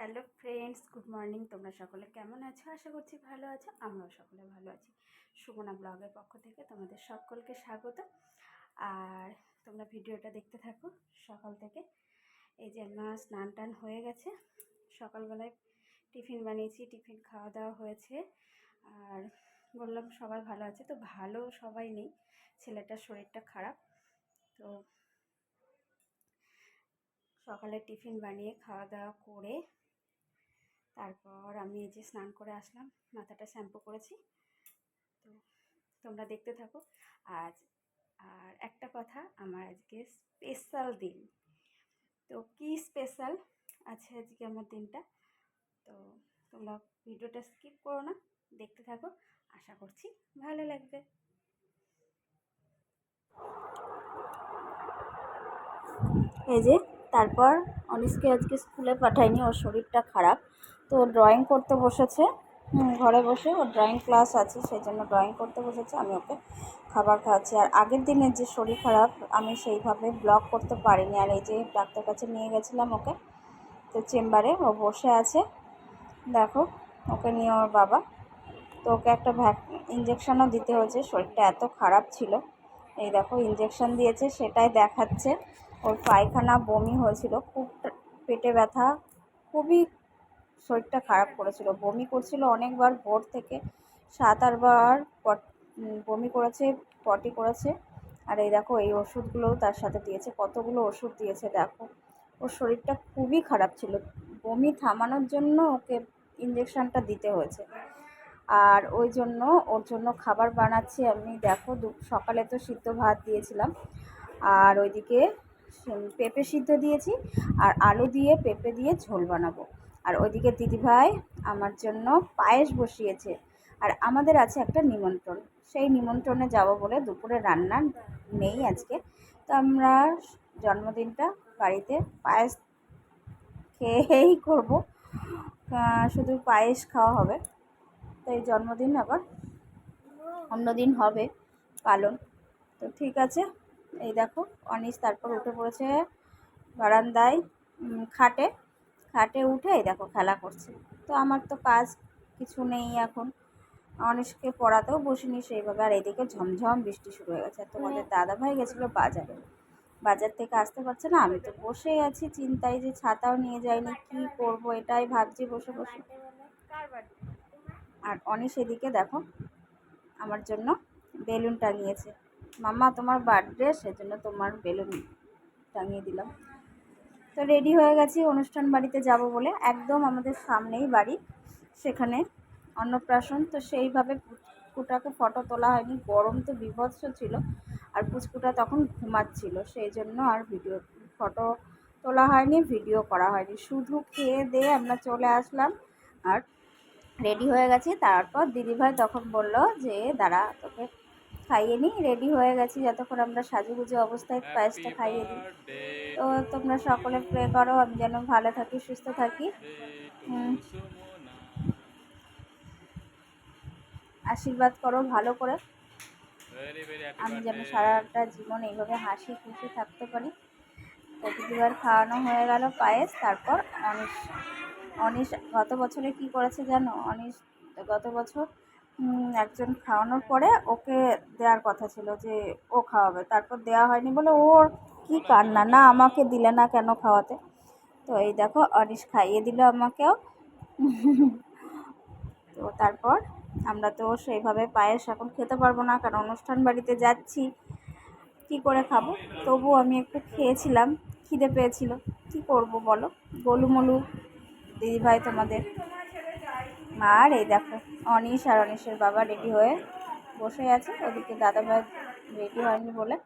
Hello friends, good morning. তোমরা সকলে কেমন আছো? আশা করছি ভালো আছো। আমরাও সকলে ভালো আছি। সুমনা ব্লগের পক্ষ থেকে তোমাদের সকলকে স্বাগত। আর তোমরা ভিডিওটা দেখতে থাকো সকাল থেকে। এই যে মা স্নান টান হয়ে গেছে। সকালবেলায় টিফিন বানিয়েছি, টিফিন খাওয়া দাওয়া হয়েছে। আর বললাম সবাই ভালো আছে, তো ভালো সবাই নেই। ছেলেটার শরীরটা খারাপ। তো সকালে টিফিন বানিয়ে খাওয়া দাওয়া করে তারপর আমি এই যে স্নান করে আসলাম, মাথাটা শ্যাম্পু করেছি। তো তোমরা দেখতে থাকো। আজ আর একটা কথা, আমার আজকে স্পেশাল দিন। তো কি স্পেশাল আছে আজকে আমার দিনটা? তো তোমরা ভিডিওটা স্কিপ করো না, দেখতে থাকো। আশা করছি ভালো লাগবে। এই যে, তারপর অনিসকে আজকে স্কুলে পাঠায়নি ওর শরীরটা খারাপ। তো ড্রয়িং করতে বসেছে। ঘরে বসে ওর ড্রয়িং ক্লাস আছে সেই জন্য ড্রয়িং করতে বসেছে। আমি ওকে খাবার খাওয়াচ্ছি। আর আগের দিনের যে শরীর খারাপ, আমি সেইভাবে ব্লগ করতে পারিনি। আর এই যে ডাক্তার কাছে নিয়ে গেছিলাম ওকে, তো চেম্বারে ও বসে আছে। দেখো, ওকে নিয়ে ওর বাবা। তো ওকে একটা ভ্যাক ইঞ্জেকশনও দিতে হয়েছে। শরীরটা এত খারাপ ছিল। এই দেখো ইঞ্জেকশন দিয়েছে, সেটাই দেখাচ্ছে। ওর পায়খানা বমি হয়েছিল। খুব পেটে ব্যথা, খুবই শরীরটা খারাপ করেছিল। বমি করছিল অনেকবার ভোর থেকে। সাত আটবার পট বমি করেছে, পটি করেছে। আর এই দেখো, এই ওষুধগুলোও তার সাথে দিয়েছে। কতগুলো ওষুধ দিয়েছে, দেখো। ওর শরীরটা খুবই খারাপ ছিল। বমি থামানোর জন্য ওকে ইঞ্জেকশানটা দিতে হয়েছে। আর ওই জন্য, ওর জন্য খাবার বানাচ্ছি আমি, দেখো সকালে তো সিদ্ধ ভাত দিয়েছিলাম। আর ওইদিকে পেঁপে সিদ্ধ দিয়েছি। আর আলু দিয়ে পেঁপে দিয়ে ঝোল বানাবো। আর ওইদিকে দিদিভাই আমার জন্য পায়েস বসিয়েছে। আর আমাদের আছে একটা নিমন্ত্রণ। সেই নিমন্ত্রণে যাব বলে দুপুরে রান্না নেই আজকে। তো আমরা জন্মদিনটা বাড়িতে পায়েস খেয়েই করব। শুধু পায়েস খাওয়া হবে। তো এই জন্মদিন আবার অন্যদিন হবে পালন। তো ঠিক আছে। এই দেখো অনিস তারপর উঠে পড়েছে বারান্দায় খাটে। খাটে উঠে দেখো খেলা করছে। তো আমার তো কাজ কিছু নেই এখন। অনিশকে পড়াতেও বসিনি সেইভাবে আর এদিকে ঝমঝম বৃষ্টি শুরু হয়ে গেছে। তোমাদের দাদা ভাই গেছিল বাজারে। বাজার থেকে আসতে পারছে না আমি তো বসেই আছি চিন্তায় যে ছাতাও নিয়ে যাইনি কি করব এটাই ভাবছি বসে বসে। আর অনিশ এদিকে দেখো আমার জন্য বেলুন টাঙিয়েছে মাম্মা তোমার বার্থডে সেজন্য তোমার বেলুন টাঙিয়ে দিলাম। তো রেডি হয়ে গেছি, অনুষ্ঠান বাড়িতে যাব বলে। একদম আমাদের সামনেই বাড়ি, সেখানে অন্নপ্রাশন। তো সেইভাবে পুচকুটাকে ফটো তোলা হয়নি, গরম তো বিভৎস ছিল। আর পুচকুটা তখন ঘুমাচ্ছিল, সেই জন্য আর ভিডিও ফটো তোলা হয়নি ভিডিও করা হয়নি। শুধু খেয়ে দিয়ে আমরা চলে আসলাম আর রেডি হয়ে গেছি। তারপর দিদিভাই তখন বলল যে, দাঁড়া, তোকে খাইয়ে নিই রেডি হয়ে গেছি যতক্ষণ আমরা সাজুগুজু অবস্থায় পায়েসটা খাইয়ে দিই। তো তোমরা সকলে প্রে করো আমি যেন ভালো থাকি সুস্থ থাকি। আশীর্বাদ করো ভালো করে। আমি যেন সারাটা জীবন এইভাবে হাসি খুশি থাকতে পারি। দিদিবার খাওয়ানো হয়ে গেল পায়েস তারপর অনিশ। অনিশ গত বছরে কি করেছে জানো? অনিশ গত বছর একজন খাওয়ানোর পরে ওকে দেওয়ার কথা ছিল যে ও খাওয়াবে। তারপর দেওয়া হয়নি বলে ওর কি কান্না, না আমাকে দিলে না কেন খাওয়াতে? তো এই দেখো, অনিশ খাইয়ে দিল আমাকেও। তো তারপর আমরা তো সেইভাবে পায়েস এখন খেতে পারব না, কারণ অনুষ্ঠান বাড়িতে যাচ্ছি। কি করে খাব? তবু আমি একটু খেয়েছিলাম, খিদে পেয়েছিল। কি করব বলো? গোলুমলু, দিদিভাই তোমাদের। আর এই দেখো, অনিশ আর অনিশের বাবা রেডি হয়ে বসে আছে। ওদিকে দাদাভাই রেডি হয়নি বলে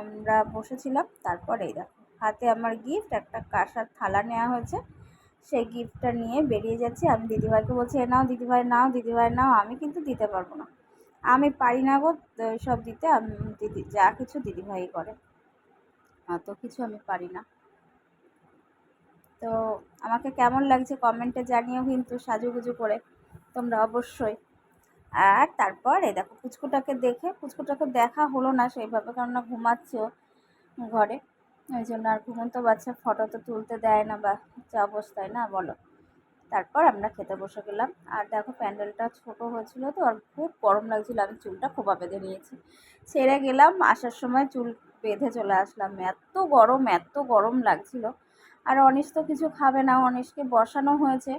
আমরা বসেছিলাম। তারপর এই দেখো, হাতে আমার গিফট একটা কাঁসার থালা নেওয়া হয়েছে। সেই গিফটটা নিয়ে বেরিয়ে যাচ্ছি। আমি দিদিভাইকে বলছি, এ নাও দিদিভাই নাও দিদিভাই, নাও, আমি কিন্তু দিতে পারব না। আমি পারি না গো সব দিতে। আমি দিদি, যা কিছু দিদিভাই করে, অত কিছু আমি পারি না। তো আমাকে কেমন লাগছে কমেন্টে জানিও কিন্তু সাজুগুজু করে, তোমরা অবশ্যই। আর তারপর এই দেখো, পুচকুটাকে দেখে, পুচকুটাকে দেখা হলো না সেইভাবে কেননা ঘুমাচ্ছেও ঘরে। ওই জন্য আর ঘুমন্ত বাচ্চা ফটো তো তুলতে দেয় না বা যে অবস্থায় না বলো। তারপর আমরা খেতে বসে গেলাম। আর দেখো, প্যান্ডেলটা ছোট হয়েছিল তো, আর খুব গরম লাগছিল। আমি চুলটা খোপা বেঁধে নিয়েছি। ছেড়ে গেলাম, আসার সময় চুল বেঁধে চলে আসলাম। এত গরম এত গরম লাগছিল। আর অনিশ তো কিছু খাবে না, অনিশকে বসানো হয়েছে।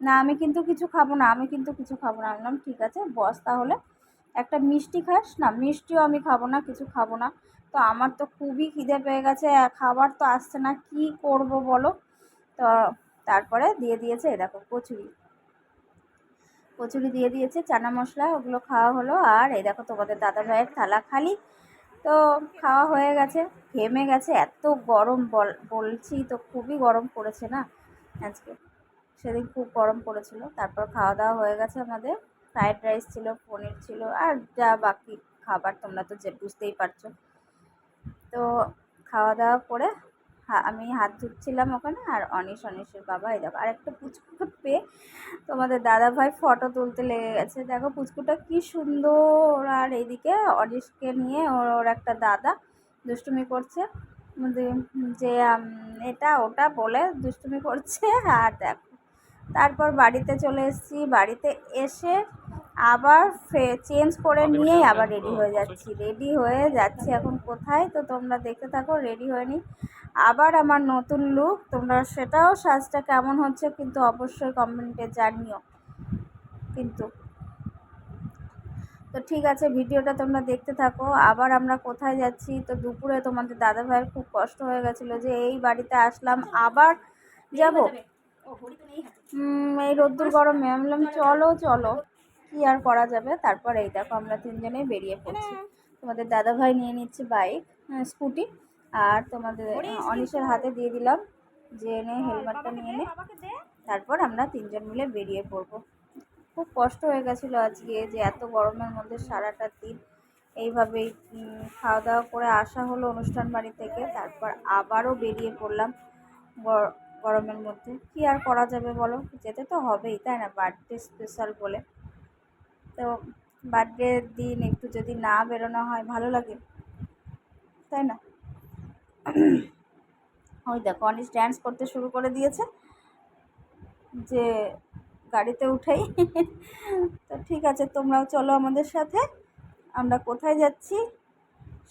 না, আমি কিন্তু কিছু খাব না, আমি কিন্তু কিছু খাব না। বললাম, ঠিক আছে, বস তাহলে। একটা মিষ্টি খাস না, মিষ্টিও আমি খাব না, কিছু খাব না। তো আমার তো খুবই খিদে পেয়ে গেছে, খাবার তো আসছে না, কি করব বলো? তো তারপরে দিয়ে দিয়েছে দেখো, কচুরি। কচুরি দিয়ে দিয়েছে, চানা মশলা, ওগুলো খাওয়া হলো। আর এই দেখো তোমাদের দাদা ভাইয়ের থালা খালি। তো খাওয়া হয়ে গেছে, ঘেমে গেছে, এত গরম বল, বলছি তো খুবই গরম পড়েছে না আজকে। সেদিন খুব গরম পড়েছিল, তারপর খাওয়া দাওয়া হয়ে গেছে আমাদের। ফ্রায়েড রাইস ছিল, পনির ছিল, আর যা বাকি খাবার তোমরা তো যে, বুঝতেই পারছ। তো খাওয়া দাওয়া করে আমি হাত ধুচ্ছিলাম ওখানে আর অনিশ অনিশের বাবা এই দেখো আর একটা পুচকুকে পেয়ে তোমাদের দাদা ভাই ফটো তুলতে লেগে গেছে। দেখো পুচকুটা কি সুন্দর। আর এইদিকে অনিশকে নিয়ে ওর ওর একটা দাদা দুষ্টুমি করছে। যে- এটা ওটা বলে দুষ্টুমি করছে। আর দেখো তারপর বাড়িতে চলে এসেছি। বাড়িতে এসে আবার চেঞ্জ করে নিয়েই আবার রেডি হয়ে যাচ্ছি। রেডি হয়ে যাচ্ছি। এখন কোথায়? তো তোমরা দেখতে থাকো রেডি হয়ে নি আবার আমার নতুন লুক তোমরা সেটাও সাজটা কেমন হচ্ছে কিন্তু অবশ্যই কমেন্টে জানিও। কিন্তু তো ঠিক আছে ভিডিওটা তোমরা দেখতে থাকো। আবার আমরা কোথায় যাচ্ছি? তো দুপুরে তোমাদের দাদা ভাইয়ের খুব কষ্ট হয়ে গেছিল যে এই বাড়িতে আসলাম, আবার যাব? এই রোদ্দুর গরমে। আমি বললাম, চলো চলো। কি আর করা যাবে? তারপর এই দেখো, আমরা তিনজনেই বেরিয়ে পড়ছি। তোমাদের দাদা ভাই নিয়ে নিচ্ছে বাইক স্কুটি আর তোমাদের অনিশের হাতে দিয়ে দিলাম যে এনে হেলমেটটা নিয়ে নে। তারপর আমরা তিনজন মিলে বেরিয়ে পড়ব। খুব কষ্ট হয়ে গেছিল আজকে যে এত গরমের মধ্যে সারাটা দিন এইভাবেই খাওয়া দাওয়া করে আসা হলো অনুষ্ঠান বাড়ি থেকে। তারপর আবারও বেরিয়ে পড়লাম গর- গরমের মধ্যে। কি আর করা যাবে বলো? যেতে তো হবেই তাই না? বার্থডে স্পেশাল বলে। তো বার্থডের দিন একটু যদি না বেরোনো হয় ভালো লাগে। তাই না? ওই দেখো অনিশ ড্যান্স করতে শুরু করে দিয়েছে। যে গাড়িতে উঠেই। তো ঠিক আছে, তোমরাও চলো আমাদের সাথে। আমরা কোথায় যাচ্ছি?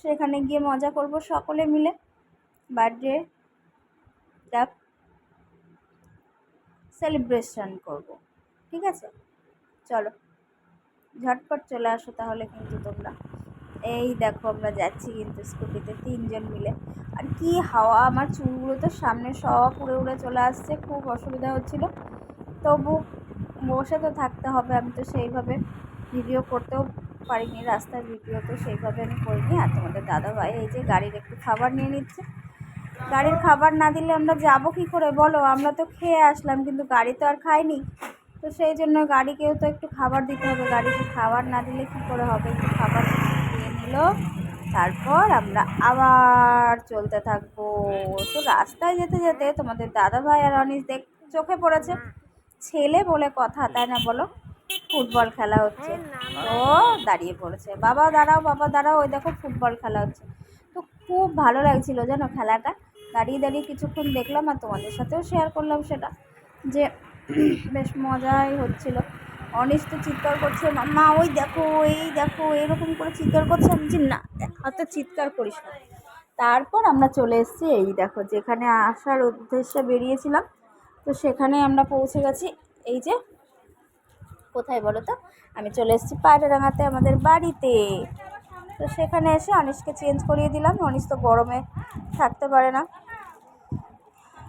সেখানে গিয়ে মজা করব সকলে মিলে। বার্থডে টা সেলিব্রেশন করব। ঠিক আছে? চলো, ঝটপট চলে আসো তাহলে কিন্তু তোমরা। এই দেখো আমরা যাচ্ছি কিন্তু স্কুটিতে তিনজন মিলে। আর কি হাওয়া, আমার চুলগুলো তো সামনে সব উড়ে উড়ে চলে আসছে, খুব অসুবিধা হচ্ছিল। তবু বসে তো থাকতে হবে, আমি তো সেইভাবে ভিডিও করতেও পারিনি, রাস্তার ভিডিও তো সেইভাবে আমি করিনি। আর তোমাদের দাদা ভাই এই যে গাড়ির একটু খাবার নিয়ে নিচ্ছে। গাড়ির খাবার না দিলে আমরা যাব কী করে? বলো, আমরা তো খেয়ে আসলাম, কিন্তু গাড়ি তো আর খাইনি। তো সেই জন্য গাড়িকেও তো একটু খাবার দিতে হবে গাড়িকে খাবার না দিলে কী করে হবে? একটু খাবার নিল তারপর আমরা আবার চলতে থাকব। তো রাস্তায় যেতে যেতে তোমাদের দাদা ভাই আর অনিশ দেখ, চোখে পড়েছে। ছেলে বলে কথা, তাই না বলো? ফুটবল খেলা হচ্ছে। তো দাঁড়িয়ে পড়েছে। বাবা দাঁড়াও বাবা দাঁড়াও, ওই দেখো ফুটবল খেলা হচ্ছে। তো খুব ভালো লাগছিল জানো খেলাটা। দাঁড়িয়ে দাঁড়িয়ে কিছুক্ষণ দেখলাম আর তোমাদের সাথেও শেয়ার করলাম সেটা। যে বেশ মজাই হচ্ছিল। অনিশ তো চিৎকার করছে মা ওই দেখো এই দেখো এরকম করে চিৎকার করছে। আমি বলছি, না অত চিৎকার করিস না। তারপর আমরা চলে এসেছি এই দেখো যেখানে আসার উদ্দেশ্যে বেরিয়েছিলাম। তো সেখানে আমরা পৌঁছে গেছি। এই যে কোথায় বলো তো? আমি চলে এসেছি পায়রাডাঙ্গাতে আমাদের বাড়িতে। তো সেখানে এসে অনিশকে চেঞ্জ করিয়ে দিলাম। অনিশ তো গরমে থাকতে পারে না।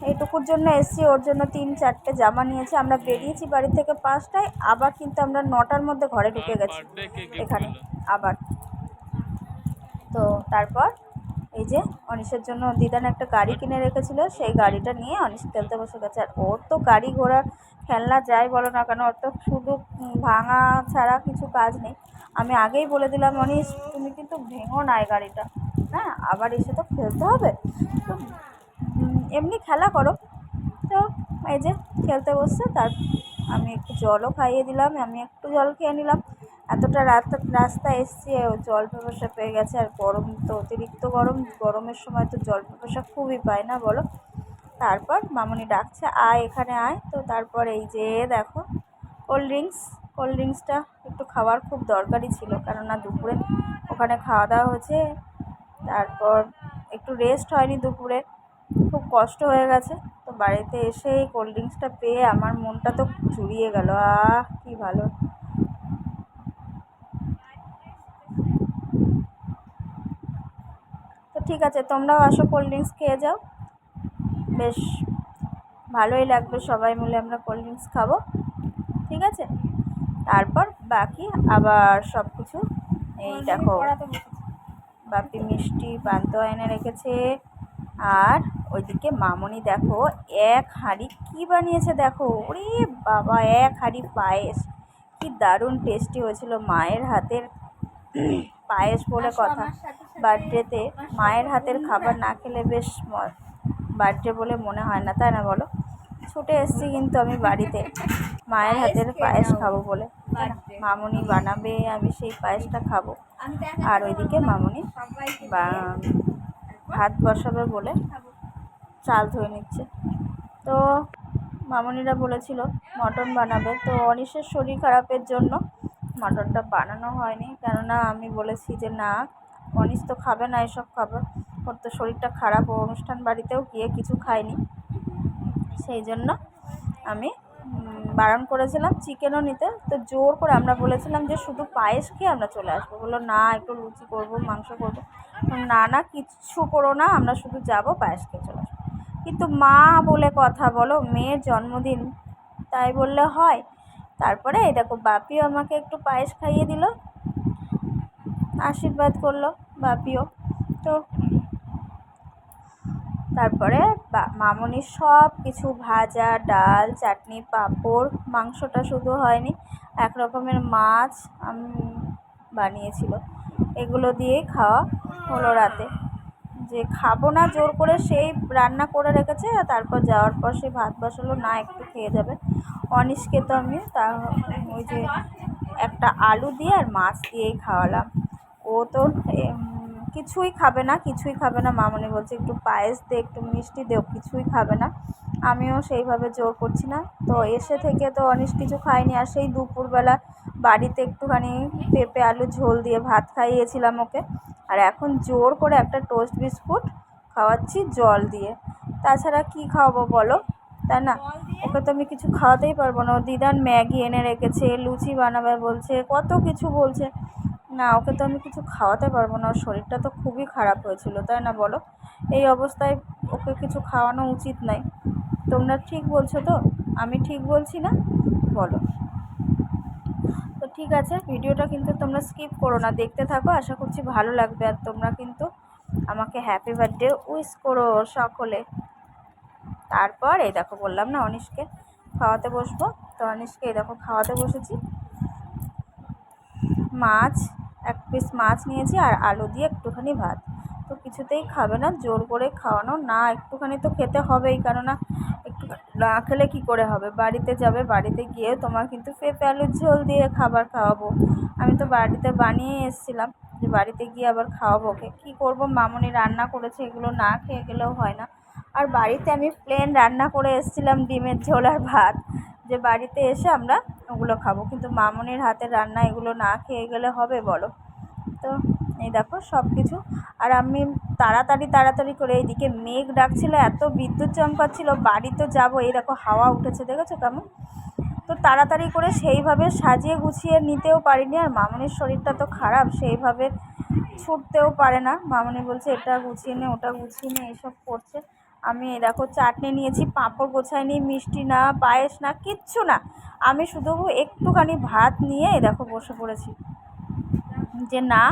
এইটুকুর জন্য এসছি ওর জন্য তিন চারটে জামা নিয়েছি। আমরা বেরিয়েছি বাড়ি থেকে পাঁচটায় আবার কিন্তু আমরা নটার মধ্যে ঘরে ঢুকে গেছি। এখানে আবার। তো তারপর এই যে অনিশের জন্য দিদান একটা গাড়ি কিনে রেখেছিল সেই গাড়িটা নিয়ে অনিশ খেলতে বসে গেছে। আর ওর তো গাড়ি ঘোড়া খেলনা যাই বলো না কেন ওর তো শুধু ভাঙা ছাড়া কিছু কাজ নেই। আমি আগেই বলে দিলাম অনিশ তুমি কিন্তু ভেঙো না এই গাড়িটা। হ্যাঁ আবার এসে তো খেলতে হবে। তো এমনি খেলা করো। তো এই যে খেলতে বসছে, তার আমি একটু জলও খাইয়ে দিলাম, আমি একটু জল খেয়ে নিলাম। এতটা রাস্তা রাস্তা এসছি জল পিপাসা পেয়ে গেছে, আর গরম তো অতিরিক্ত গরম। গরমের সময় তো জল পিপাসা খুবই পায় না, বলো? তারপর মামনি ডাকছে, আয় এখানে আয়। তো তারপর এই যে দেখো কোল্ড ড্রিঙ্কস কোল্ড ড্রিঙ্কসটা একটু খাওয়ার খুব দরকারই ছিল, কেননা দুপুরে ওখানে খাওয়া দাওয়া হয়েছে তারপর একটু রেস্ট হয়নি দুপুরে। খুব কষ্ট হয়ে গেছে। তো বাড়িতে এসে এই কোল্ড ড্রিঙ্কসটা পেয়ে আমার মনটা তো জুড়িয়ে গেল। আহ, কী ভালো। তো ঠিক আছে, তোমরাও আসো কোল্ড ড্রিঙ্কস খেয়ে যাও। বেশ, ভালোই লাগবে সবাই মিলে আমরা কোল্ড ড্রিঙ্কস খাব। ঠিক আছে? তারপর বাকি আবার সব কিছু এই দেখো, বাপি মিষ্টি পান্তুয়া এনে রেখেছে। আর ওইদিকে মামনি দেখো এক হাঁড়ি কী বানিয়েছে দেখো? ওরে বাবা এক হাঁড়ি পায়েস। কি দারুণ টেস্টি হয়েছিল মায়ের হাতের পায়েস বলে কথা। বার্থডেতে মায়ের হাতের খাবার না খেলে বেশ বার্থডে বলে মনে হয় না তাই না বলো? ছুটে এসেছি কিন্তু আমি বাড়িতে। মায়ের হাতের পায়েস খাব বলে। মামনি বানাবে আমি সেই পায়েসটা খাব। আর ওইদিকে মামনি বা- ভাত বসাবে বলে। চাল ধুয়ে নিচ্ছে। তো মামনিরা বলেছিল, মটন বানাবে। তো অনিশের শরীর খারাপের জন্য মটনটা বানানো হয়নি। কেননা আমি বলেছি যে, না, অনিশ তো খাবে না, এসব খাবার ওর তো শরীরটা খারাপ, ও অনুষ্ঠান বাড়িতেও গিয়ে কিছু খায়নি। সেই জন্য আমি বারণ করেছিলাম চিকেনও নিতে। তো জোর করে আমরা বলেছিলাম যে, শুধু পায়েস খেয়ে আমরা চলে আসব। বলল, না, একটু লুচি করব, মাংস করব। না না, কিচ্ছু করো না, আমরা শুধু যাব পায়েস খেয়ে চলে কিন্তু মা বলে কথা বলো, মেয়ের জন্মদিন। তাই বললে হয়। তারপরে এই দেখো, বাপিও আমাকে একটু পায়েস খাইয়ে দিল, আশীর্বাদ করল বাপিও। তো তারপরে মামনি সব কিছু ভাজা, ডাল, চাটনি, পাঁপড়, মাংসটা শুধু হয়নি এক রকমের মাছ আমি বানিয়েছিল। এগুলো দিয়েই খাওয়া হলো রাতে। যে খাব না, জোর করে সেই রান্না করে রেখেছে আর তারপর যাওয়ার পর সে ভাত বসালো, না একটু খেয়ে যাবে। অনিশকে তো আমি তা ওই যে একটা আলু দিয়ে আর মাছ দিয়েই খাওয়ালাম। ও তো কিছুই খাবে না, কিছুই খাবে না। মামনি বলছে, একটু পায়েস দে, একটু মিষ্টি দেও কিছুই খাবে না। আমিও সেইভাবে জোর করছি না। তো এসে থেকে তো অনিশ কিছু খাইনি আর সেই দুপুরবেলা বাড়িতে একটুখানি পেঁপে আলু ঝোল দিয়ে ভাত খাইয়েছিলাম ওকে। আর এখন জোর করে একটা টোস্ট বিস্কুট খাওয়াচ্ছি জল দিয়ে। তাছাড়া কি খাওয়াবো বলো? তাই না? ওকে তো আমি কিছু খাওয়াতেই পারব না। ও দিদান ম্যাগি এনে রেখেছে লুচি বানাবে বলছে কত কিছু বলছে। না ওকে তো আমি কিছু খাওয়াতে পারব না। ওর শরীরটা তো খুবই খারাপ হয়েছিল তাই না বলো? এই অবস্থায় ওকে কিছু খাওয়ানো উচিত নয় তোমরা ঠিক বলছো তো? আমি ঠিক বলছি না? বলো। ঠিক আছে, ভিডিওটা কিন্তু তোমরা স্কিপ করো না। দেখতে থাকো, আশা করছি ভালো লাগবে। আর তোমরা কিন্তু আমাকে হ্যাপি বার্থডে উইশ করো সকলে। তারপর এই দেখো বললাম না অনিশকে খাওয়াতে বসবো। তো অনিশকে এই দেখো খাওয়াতে বসেছি। মাছ, এক পিস মাছ নিয়েছি আর আলু দিয়ে একটুখানি ভাত। তো কিছুতেই খাবে না, জোর করে খাওয়ানো। না, একটুখানি তো খেতে হবেই। কেননা না খেলে কী করে হবে? বাড়িতে যাবে, বাড়িতে গিয়ে তোমার কিন্তু পেঁপে আলুর ঝোল দিয়ে খাবার খাওয়াবো। আমি তো বাড়িতে বানিয়ে এসেছিলাম যে বাড়িতে গিয়ে আবার খাওয়াবো ওকে। কী করব? মামনি রান্না করেছে, এগুলো না খেয়ে গেলেও হয় না। আর বাড়িতে আমি প্লেন রান্না করে এসেছিলাম ডিমের ঝোল আর ভাত। যে বাড়িতে এসে আমরা ওগুলো খাব। কিন্তু মামনির হাতের রান্না এগুলো না খেয়ে গেলে হবে বলো? তো এই দেখো সব কিছু আর আমি তাড়াতাড়ি তাড়াতাড়ি করে এইদিকে মেঘ ডাকছিল, এত বিদ্যুৎ চমকাচ্ছিল, বাড়ি তো যাব, এই দেখো হাওয়া উঠেছে, দেখেছ কেমন? তো তাড়াতাড়ি করে সেইভাবে সাজিয়ে গুছিয়ে নিতেও পারিনি, আর মামনির শরীরটা তো খারাপ, সেইভাবে ছুটতেও পারে না। মামনি বলছে, এটা গুছিয়ে নে, ওটা গুছিয়ে নে এইসব করছে। আমি দেখো চাটনি নিয়েছি, পাঁপড় গোছাইনি মিষ্টি না, পায়েস না, কিচ্ছু না। আমি শুধু একটুখানি ভাত নিয়ে দেখো বসে পড়েছি। যে না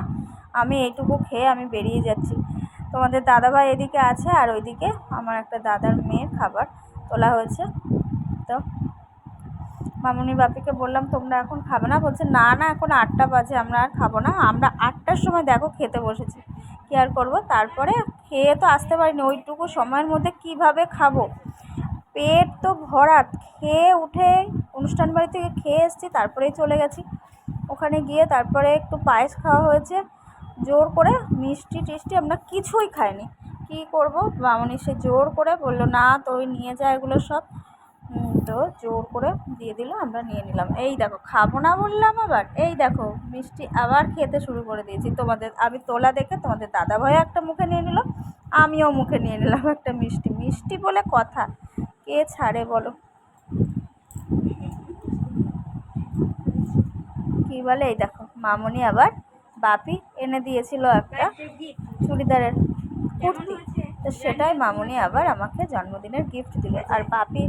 আমি এইটুকু খেয়ে আমি বেরিয়ে যাচ্ছি। তোমাদের দাদাভাই এদিকে আছে আর ওইদিকে আমার একটা দাদার মেয়ের খাবার তোলা হয়েছে। তো মামুনি বাপিকে বললাম, তোমরা এখন খাবে না? বলছে, না না, এখন আটটা বাজে, আমরা আর খাব না। আমরা আটটার সময় দেখো খেতে বসেছি। কী আর করব? তারপরে খেয়ে তো আসতে পারিনি। ওইটুকু সময়ের মধ্যে কীভাবে খাব? পেট তো ভরা খেয়ে উঠে অনুষ্ঠান বাড়ি থেকে খেয়ে এসেছি, তারপরেই চলে গেছি। ওখানে গিয়ে তারপরে একটু পায়েস খাওয়া হয়েছে। জোর করে মিষ্টি টিষ্টি আমরা কিছুই খাইনি। কী করব? মামনি সে জোর করে বলল, না, তুই নিয়ে যা এগুলো সব। তো জোর করে দিয়ে দিল, আমরা নিয়ে নিলাম। এই দেখো, খাব না বললাম আবার। এই দেখো, মিষ্টি আবার খেতে শুরু করে দিয়েছি। তোমাদের, আমি তোলা দেখে তোমাদের দাদা ভাই একটা মুখে নিয়ে নিল, আমিও মুখে নিয়ে নিলাম একটা মিষ্টি। মিষ্টি বলে কথা, কে ছাড়ে বলো? কি বলে? এই দেখো, মামনি আবার বাপি এনে দিয়েছিল একটা চুড়িদারের কুর্তি। তো সেটাই মামনি আবার আমাকে জন্মদিনের গিফট দিল। আর বাপি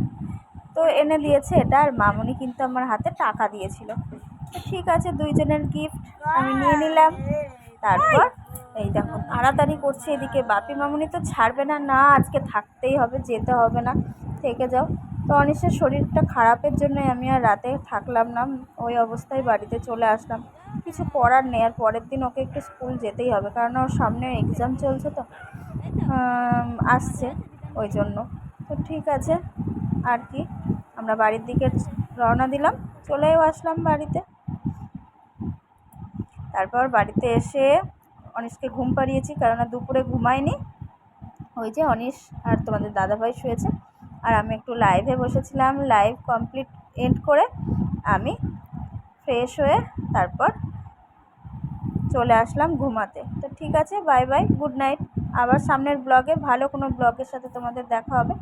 তো এনে দিয়েছে এটা, আর মামনি কিন্তু আমার হাতে টাকা দিয়েছিল। তো ঠিক আছে, দুইজনের গিফট আমি নিয়ে নিলাম। তারপর এই দেখো, তাড়াতাড়ি করছে এদিকে। বাপি, মামনি তো ছাড়বে না। না, আজকে থাকতেই হবে, যেতে হবে না। থেকে যাও। তো অনিশের শরীরটা খারাপের জন্যই আমি আর রাতে থাকলাম না। ওই অবস্থায় বাড়িতে চলে আসলাম। কিছু করার নেই, আর পরের দিন ওকে একটু স্কুল যেতেই হবে, কারণ ওর সামনে এক্সাম চলছে তো আসছে ওই জন্য। তো ঠিক আছে, আর কি, আমরা বাড়ির দিকে রওনা দিলাম, চলেও আসলাম বাড়িতে। তারপর বাড়িতে এসে অনিশকে ঘুম পাড়িয়েছি কেননা দুপুরে ঘুমায়নি। ওই যে অনিশ আর তোমাদের দাদাভাই শুয়েছে, আর আমি একটু লাইভে বসেছিলাম লাইভ কমপ্লিট এন্ড করে আমি ফ্রেশ হয়ে তারপর চলে আসলাম ঘুমাতে। তো ঠিক আছে বাই বাই গুড নাইট আবার সামনের ব্লগে ভালো কোনো ব্লগের সাথে তোমাদের দেখা হবে।